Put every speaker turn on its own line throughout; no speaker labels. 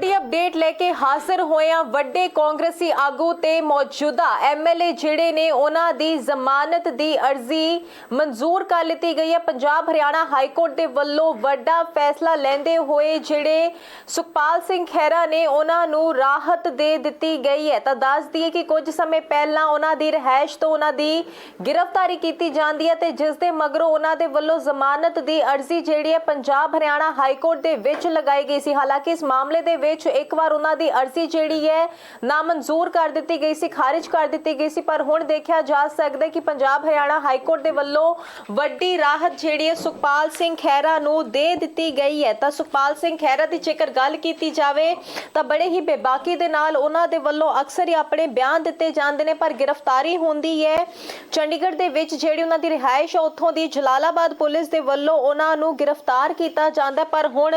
ਵੱਡੀ ਅਪਡੇਟ ਲੈ ਕੇ ਹਾਜ਼ਰ ਹੋਏ ਆ ਵੱਡੇ ਕਾਂਗਰਸੀ ਆਗੂ ਤੇ ਮੌਜੂਦਾ ਐਮਐਲਏ ਜਿਹੜੇ ਨੇ, ਉਹਨਾਂ ਦੀ ਜ਼ਮਾਨਤ ਦੀ ਅਰਜ਼ੀ ਮਨਜ਼ੂਰ ਕਰ ਲਈ ਗਈ ਹੈ। ਪੰਜਾਬ ਹਰਿਆਣਾ ਹਾਈ ਕੋਰਟ ਦੇ ਵੱਲੋਂ ਵੱਡਾ ਫੈਸਲਾ ਲੈਂਦੇ ਹੋਏ ਜਿਹੜੇ ਸੁਖਪਾਲ ਸਿੰਘ ਖਹਿਰਾ ਨੇ, ਉਹਨਾਂ ਨੂੰ ਰਾਹਤ ਦੇ ਦਿੱਤੀ ਗਈ ਹੈ। ਤਾਂ ਦੱਸ ਦਈਏ ਕਿ ਕੁਝ ਸਮੇਂ ਪਹਿਲਾਂ ਉਹਨਾਂ ਦੀ ਰਹਿائش ਤੋਂ ਉਹਨਾਂ ਦੀ ਗ੍ਰਿਫਤਾਰੀ ਕੀਤੀ ਜਾਂਦੀ ਹੈ ਤੇ ਜਿਸ ਦੇ ਮਗਰੋਂ ਉਹਨਾਂ ਦੇ ਵੱਲੋਂ ਜ਼ਮਾਨਤ ਦੀ ਅਰਜ਼ੀ ਜਿਹੜੀ ਹੈ, ਪੰਜਾਬ ਹਰਿਆਣਾ ਹਾਈ ਕੋਰਟ ਦੇ ਵਿੱਚ ਲਗਾਈ ਗਈ ਸੀ। ਹਾਲਾਂਕਿ ਇਸ ਮਾਮਲੇ ਦੇ ਵਿੱਚ ਇੱਕ ਵਾਰ ਉਹਨਾਂ ਦੀ ਅਰਜ਼ੀ ਜਿਹੜੀ ਹੈ ਨਾਮਨਜ਼ੂਰ ਕਰ ਦਿੱਤੀ ਗਈ ਸੀ, ਖਾਰਿਜ ਕਰ ਦਿੱਤੀ ਗਈ ਸੀ, ਪਰ ਹੁਣ ਦੇਖਿਆ ਜਾ ਸਕਦਾ ਕਿ ਪੰਜਾਬ ਹਰਿਆਣਾ ਹਾਈ ਕੋਰਟ ਦੇ ਵੱਲੋਂ ਵੱਡੀ ਰਾਹਤ ਜਿਹੜੀ ਹੈ ਸੁਖਪਾਲ ਸਿੰਘ ਖਹਿਰਾ ਨੂੰ ਦੇ ਦਿੱਤੀ ਗਈ ਹੈ। ਤਾਂ ਸੁਖਪਾਲ ਸਿੰਘ ਖਹਿਰਾ ਦੀ ਜੇਕਰ ਗੱਲ ਕੀਤੀ ਜਾਵੇ, ਤਾਂ ਬੜੇ ਹੀ ਬੇਬਾਕੀ ਦੇ ਨਾਲ ਉਹਨਾਂ ਦੇ ਵੱਲੋਂ ਅਕਸਰ ਹੀ ਆਪਣੇ ਬਿਆਨ ਦਿੱਤੇ ਜਾਂਦੇ ਨੇ, ਪਰ ਗ੍ਰਿਫਤਾਰੀ ਹੁੰਦੀ ਹੈ। ਚੰਡੀਗੜ੍ਹ ਦੇ ਵਿੱਚ ਜਿਹੜੀ ਉਹਨਾਂ ਦੀ ਰਿਹਾਇਸ਼ ਹੈ, ਉੱਥੋਂ ਦੀ ਜਲਾਲਾਬਾਦ ਪੁਲਿਸ ਦੇ ਵੱਲੋਂ ਉਹਨਾਂ ਨੂੰ ਗ੍ਰਿਫਤਾਰ ਕੀਤਾ ਜਾਂਦਾ ਪਰ ਹੁਣ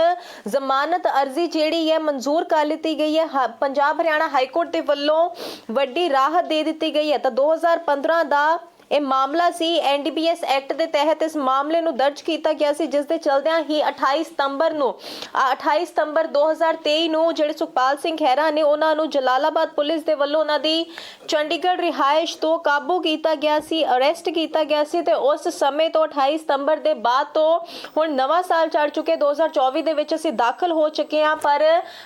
ਜ਼ਮਾਨਤ ਅਰਜ਼ੀ ਜਿਹੜੀ ਹੈ ਮਨਜ਼ੂਰ ਕਰ ਲਿੱਤੀ ਗਈ ਹੈ। ਹ- ਪੰਜਾਬ ਹਰਿਆਣਾ ਹਾਈ ਕੋਰਟ ਦੇ ਵੱਲੋਂ ਵੱਡੀ ਰਾਹਤ ਦੇ ਦਿੱਤੀ ਗਈ ਹੈ। ਤਾਂ 2015 ਦਾ ਇਹ ਮਾਮਲਾ ਸੀ ਐਨਡੀਪੀਐਸ ਐਕਟ ਦੇ ਤਹਿਤ ਇਸ ਮਾਮਲੇ ਨੂੰ ਦਰਜ ਕੀਤਾ ਗਿਆ ਸੀ ਜਿਸ ਦੇ ਚਲਦਿਆਂ ਹੀ 28 ਸਤੰਬਰ ਨੂੰ ਅ, 28 ਸਤੰਬਰ 2023 ਨੂੰ ਜਿਹੜੇ ਸੁਖਪਾਲ ਸਿੰਘ ਖਹਿਰਾ ਨੇ ਉਹਨਾਂ ਨੂੰ ਜਲਾਲਾਬਾਦ ਪੁਲਿਸ ਦੇ ਵੱਲੋਂ ਉਹਨਾਂ ਦੀ ਚੰਡੀਗੜ੍ਹ ਰਿਹਾਇਸ਼ ਤੋਂ ਕਾਬੂ ਕੀਤਾ ਗਿਆ ਸੀ ਅਰੈਸਟ ਕੀਤਾ ਗਿਆ ਸੀ ਤੇ ਉਸ ਸਮੇਂ ਤੋਂ 28 ਸਤੰਬਰ ਦੇ ਬਾਅਦ ਤੋਂ ਹੁਣ ਨਵਾਂ ਸਾਲ ਚੜ ਚੁੱਕੇ 2024 ਦੇ ਵਿੱਚ ਅਸੀਂ ਦਾਖਲ ਹੋ ਚੁੱਕੇ ਹਾਂ ਪਰ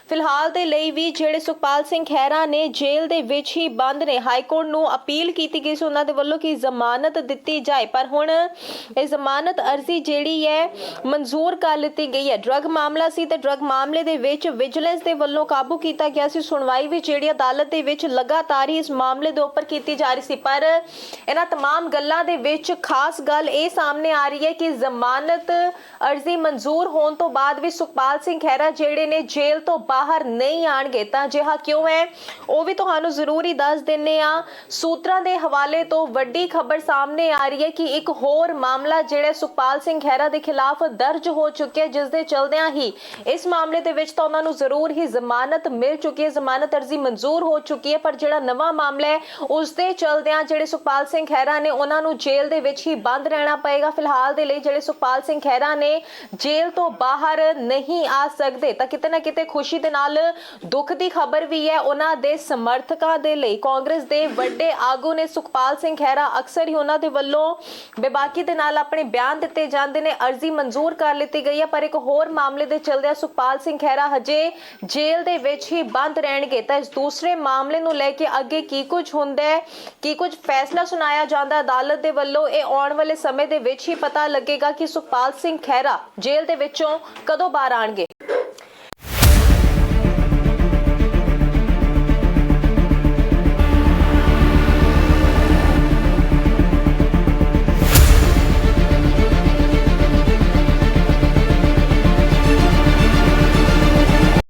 ਫਿਲਹਾਲ ਦੇ ਲਈ ਵੀ ਜਿਹੜੇ ਸੁਖਪਾਲ ਸਿੰਘ ਖਹਿਰਾ ਨੇ ਜੇਲ੍ਹ ਦੇ ਵਿੱਚ ਹੀ ਬੰਦ ਨੇ ਹਾਈ ਕੋਰਟ ਨੂੰ ਅਪੀਲ ਕੀਤੀ ਗਈ ਸੀ ਉਹਨਾਂ ਦੇ ਵੱਲੋਂ ਕਿ ਜ਼ਮਾਨਤ ਦਿੱਤੀ ਜਾਏ ਪਰ ਹੁਣ ਇਹ ਜ਼ਮਾਨਤ ਅਰਜ਼ੀ ਜਿਹੜੀ ਹੈ ਮਨਜ਼ੂਰ ਕਰ ਲਿੱਤੀ ਗਈ ਹੈ ਡਰੱਗ ਮਾਮਲਾ ਸੀ ਤੇ ਡਰੱਗ ਮਾਮਲੇ ਦੇ ਵਿੱਚ ਵਿਜੀਲੈਂਸ ਦੇ ਵੱਲੋਂ ਕਾਬੂ ਕੀਤਾ ਗਿਆ ਸੀ ਸੁਣਵਾਈ ਵੀ ਜਿਹੜੀ ਅਦਾਲਤ ਦੇ ਵਿੱਚ ਲਗਾਤਾਰ ਹੀ ਇਸ ਮਾਮਲੇ ਦੇ ਉੱਪਰ ਕੀਤੀ ਜਾ ਰਹੀ ਸੀ ਪਰ ਇਹਨਾਂ तमाम ਗੱਲਾਂ ਦੇ ਵਿੱਚ ਖਾਸ ਗੱਲ ਇਹ ਸਾਹਮਣੇ ਆ ਰਹੀ ਹੈ ਕਿ ਜ਼ਮਾਨਤ ਅਰਜ਼ੀ ਮਨਜ਼ੂਰ ਹੋਣ ਤੋਂ ਬਾਅਦ ਵੀ ਸੁਖਪਾਲ ਸਿੰਘ ਖਹਿਰਾ ਜਿਹੜੇ ਨੇ ਜੇਲ੍ਹ ਤੋਂ ਬਾਹਰ ਨਹੀਂ ਆਣਗੇ ਤਾਂ ਜਿਹਾ ਕਿਉਂ ਹੈ ਉਹ ਵੀ ਤੁਹਾਨੂੰ ਜ਼ਰੂਰੀ ਦੱਸ ਦਿੰਨੇ ਆ ਸੂਤਰਾਂ ਦੇ ਹਵਾਲੇ ਤੋਂ ਵੱਡੀ ਖਬਰ ਸਾਹਮਣੇ ਆ ਰਹੀ ਹੈ ਕਿ ਇੱਕ ਹੋਰ ਮਾਮਲਾ ਜਿਹੜਾ ਸੁਖਪਾਲ ਸਿੰਘ ਖਹਿਰਾ ਦੇ ਖਿਲਾਫ ਦਰਜ ਹੋ ਚੁੱਕਿਆ ਜਿਸ ਦੇ ਚਲਦਿਆਂ ਹੀ ਇਸ ਮਾਮਲੇ ਦੇ ਵਿੱਚ ਤਾਂ ਉਹਨਾਂ ਨੂੰ ਜ਼ਰੂਰ ਹੀ ਜ਼ਮਾਨਤ ਮਿਲ ਚੁੱਕੀ ਹੈ, ਜ਼ਮਾਨਤ ਅਰਜ਼ੀ ਮਨਜ਼ੂਰ ਹੋ ਚੁੱਕੀ ਹੈ, ਪਰ ਜਿਹੜਾ ਨਵਾਂ ਮਾਮਲਾ ਹੈ ਉਸ ਦੇ ਚਲਦਿਆਂ ਜਿਹੜੇ ਸੁਖਪਾਲ ਸਿੰਘ ਖਹਿਰਾ ਨੇ ਉਹਨਾਂ ਨੂੰ ਜੇਲ੍ਹ ਦੇ ਵਿੱਚ ਹੀ ਬੰਦ ਰਹਿਣਾ ਪਏਗਾ। ਫਿਲਹਾਲ ਦੇ ਲਈ ਜਿਹੜੇ ਸੁਖਪਾਲ ਸਿੰਘ ਖਹਿਰਾ ਨੇ ਜੇਲ੍ਹ ਤੋਂ ਬਾਹਰ ਨਹੀਂ ਆ ਸਕਦੇ, ਤਾਂ ਕਿਤੇ ਨਾ ਕਿਤੇ ਖੁਸ਼ੀ ਦੇ ਨਾਲ ਦੁੱਖ ਦੀ ਖਬਰ ਵੀ ਹੈ। ਉਹਨਾਂ ਦੇ ਸਮਰਥਕਾਂ ਦੇ ਲਈ ਕਾਂਗਰਸ ਦੇ ਵੱਡੇ ਆਗੂ ਨੇ ਸੁਖਪਾਲ ਸਿੰਘ ਖਹਿਰਾ ਅਕਸਰ ਹੀ ਉਹਨਾਂ ਦੇ ਵੱਲੋਂ ਬੇਬਾਕੀ ਦੇ ਨਾਲ ਆਪਣੇ ਬਿਆਨ ਦਿੱਤੇ ਜਾਂਦੇ ਨੇ, ਅਰਜ਼ੀ ਮਨਜ਼ੂਰ ਕਰ ਲਿੱਤੀ ਗਈ ਹੈ, ਪਰ ਇੱਕ ਹੋਰ ਮਾਮਲੇ ਦੇ ਚਲਦਿਆਂ ਸੁਖਪਾਲ ਸਿੰਘ ਖਹਿਰਾ ਹਜੇ ਜੇਲ੍ਹ ਦੇ ਵਿੱਚ ਹੀ ਬੰਦ ਰਹਿਣਗੇ। ਤਾਂ ਇਸ ਦੂਸਰੇ ਮਾਮਲੇ ਨੂੰ ਲੈ ਕੇ ਅੱਗੇ ਕੀ ਕੁਝ ਹੁੰਦਾ ਹੈ, ਕੀ ਕੁਝ ਫੈਸਲਾ ਸੁਣਾਇਆ ਜਾਂਦਾ ਅਦਾਲਤ ਦੇ ਵੱਲੋਂ ਇਹ ਆਉਣ ਵਾਲੇ ਸਮੇਂ ਦੇ ਵਿੱਚ ਹੀ ਪਤਾ ਲੱਗੇਗਾ ਕਿ ਸੁਖਪਾਲ ਸਿੰਘ ਖਹਿਰਾ ਜੇਲ੍ਹ ਦੇ ਵਿੱਚੋਂ ਕਦੋਂ ਬਾਹਰ ਆਣਗੇ।